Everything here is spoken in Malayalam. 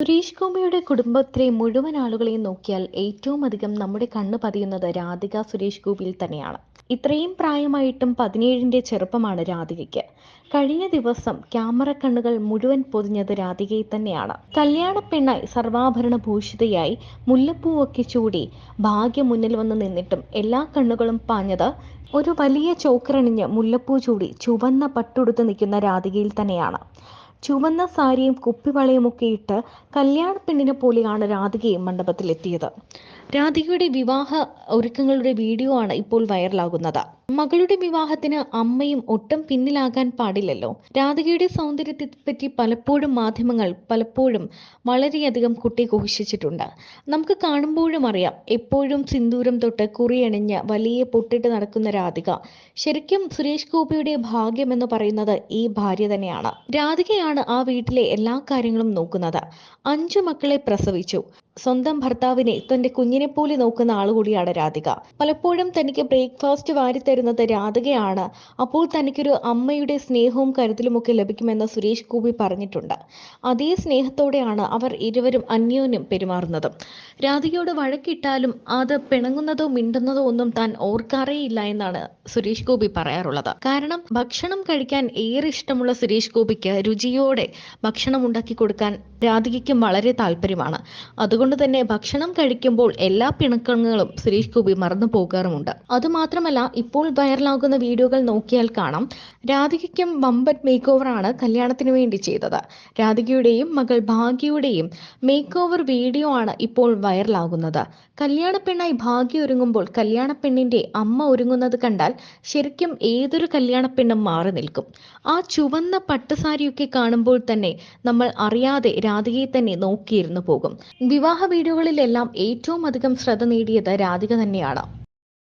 സുരേഷ് ഗോപിയുടെ കുടുംബത്തിലെ മുഴുവൻ ആളുകളെയും നോക്കിയാൽ ഏറ്റവും അധികം നമ്മുടെ കണ്ണ് പതിയുന്നത് രാധിക സുരേഷ് ഗോപിയിൽ തന്നെയാണ്. ഇത്രയും പ്രായമായിട്ടും പതിനേഴിന്റെ ചെറുപ്പമാണ് രാധികയ്ക്ക്. കഴിഞ്ഞ ദിവസം ക്യാമറ കണ്ണുകൾ മുഴുവൻ പൊതിഞ്ഞത് രാധികയെ തന്നെയാണ്. കല്യാണ പെണ്ണായി സർവാഭരണ ഭൂഷിതയായി മുല്ലപ്പൂവൊക്കെ ചൂടി ഭാഗ്യം മുന്നിൽ വന്ന് നിന്നിട്ടും എല്ലാ കണ്ണുകളും പാഞ്ഞത് ഒരു വലിയ ചോക്കറണിഞ്ഞ് മുല്ലപ്പൂ ചൂടി ചുവന്ന പട്ടുടുത്ത് നിൽക്കുന്ന രാധികയിൽ തന്നെയാണ്. ചുവന്ന സാരിയും കുപ്പിവളയുമൊക്കെ ഇട്ട് കല്യാണ പെണ്ണിനെ പോലെയാണ് രാധികയും മണ്ഡപത്തിലെത്തിയത്. രാധികയുടെ വിവാഹ ഒരുക്കങ്ങളുടെ വീഡിയോ ആണ് ഇപ്പോൾ വൈറലാകുന്നത്. മകളുടെ വിവാഹത്തിന് അമ്മയും ഒട്ടും പിന്നിലാകാൻ പാടില്ലല്ലോ. രാധികയുടെ സൗന്ദര്യത്തെ പറ്റി പലപ്പോഴും മാധ്യമങ്ങൾ പലപ്പോഴും വളരെയധികം കുട്ടി ഘോഷിച്ചിട്ടുണ്ട്. നമുക്ക് കാണുമ്പോഴും അറിയാം എപ്പോഴും സിന്ദൂരം തൊട്ട് കുറിയണിഞ്ഞ് വലിയ പൊട്ടിട്ട് നടക്കുന്ന രാധിക ശരിക്കും സുരേഷ് ഗോപിയുടെ ഭാഗ്യം എന്ന് പറയുന്നത് ഈ ഭാര്യ തന്നെയാണ്. രാധികയാണ് ആ വീട്ടിലെ എല്ലാ കാര്യങ്ങളും നോക്കുന്നത്. അഞ്ചു മക്കളെ പ്രസവിച്ചു. സ്വന്തം ഭർത്താവിനെ തന്റെ കുഞ്ഞിനെ പോലെ നോക്കുന്ന ആളുകൂടിയാണ് രാധിക. പലപ്പോഴും തനിക്ക് ബ്രേക്ക്ഫാസ്റ്റ് വാരി തരുന്നത് രാധികയാണ്. അപ്പോൾ തനിക്കൊരു അമ്മയുടെ സ്നേഹവും കരുതലുമൊക്കെ ലഭിക്കുമെന്ന് സുരേഷ് ഗോപി പറഞ്ഞിട്ടുണ്ട്. അതേ സ്നേഹത്തോടെയാണ് അവർ ഇരുവരും അന്യോന്യം പെരുമാറുന്നത്. രാധികയോട് വഴക്കിട്ടാലും അത് പിണങ്ങുന്നതോ മിണ്ടുന്നതോ ഒന്നും താൻ ഓർക്കാറേയില്ല എന്നാണ് സുരേഷ് ഗോപി പറയാറുള്ളത്. കാരണം ഭക്ഷണം കഴിക്കാൻ ഏറെ ഇഷ്ടമുള്ള സുരേഷ് ഗോപിക്ക് രുചിയോടെ ഭക്ഷണം ഉണ്ടാക്കി കൊടുക്കാൻ രാധികയ്ക്കും വളരെ താല്പര്യമാണ്. അതുകൊണ്ട് തന്നെ ഭക്ഷണം കഴിക്കുമ്പോൾ എല്ലാ പിണക്കങ്ങളും സുരേഷ് ഗോപി മറന്നു പോകാറുമുണ്ട്. അതുമാത്രമല്ല ഇപ്പോൾ വൈറലാകുന്ന വീഡിയോകൾ നോക്കിയാൽ കാണാം. രാധികയ്ക്കും വമ്പൻ മേക്ക് ഓവറാണ് കല്യാണത്തിന് വേണ്ടി ചെയ്തത്. രാധികയുടെയും മകൾ ഭാഗ്യയുടെയും മേക്ക് ഓവർ വീഡിയോ ആണ് ഇപ്പോൾ വൈറലാകുന്നത്. കല്യാണ പെണ്ണായി ഭാഗ്യ ഒരുങ്ങുമ്പോൾ കല്യാണ പെണ്ണിന്റെ അമ്മ ഒരുങ്ങുന്നത് കണ്ടാൽ ശരിക്കും ഏതൊരു കല്യാണ പെണ്ണും മാറി നിൽക്കും. ആ ചുവന്ന പട്ടുസാരിയൊക്കെ കാണുമ്പോൾ തന്നെ നമ്മൾ അറിയാതെ രാധികയെ തന്നെ നോക്കിയിരുന്നു പോകും. വിവാഹ വീഡിയോകളിലെല്ലാം ഏറ്റവും അധികം ശ്രദ്ധ നേടിയത് രാധിക തന്നെയാണ്.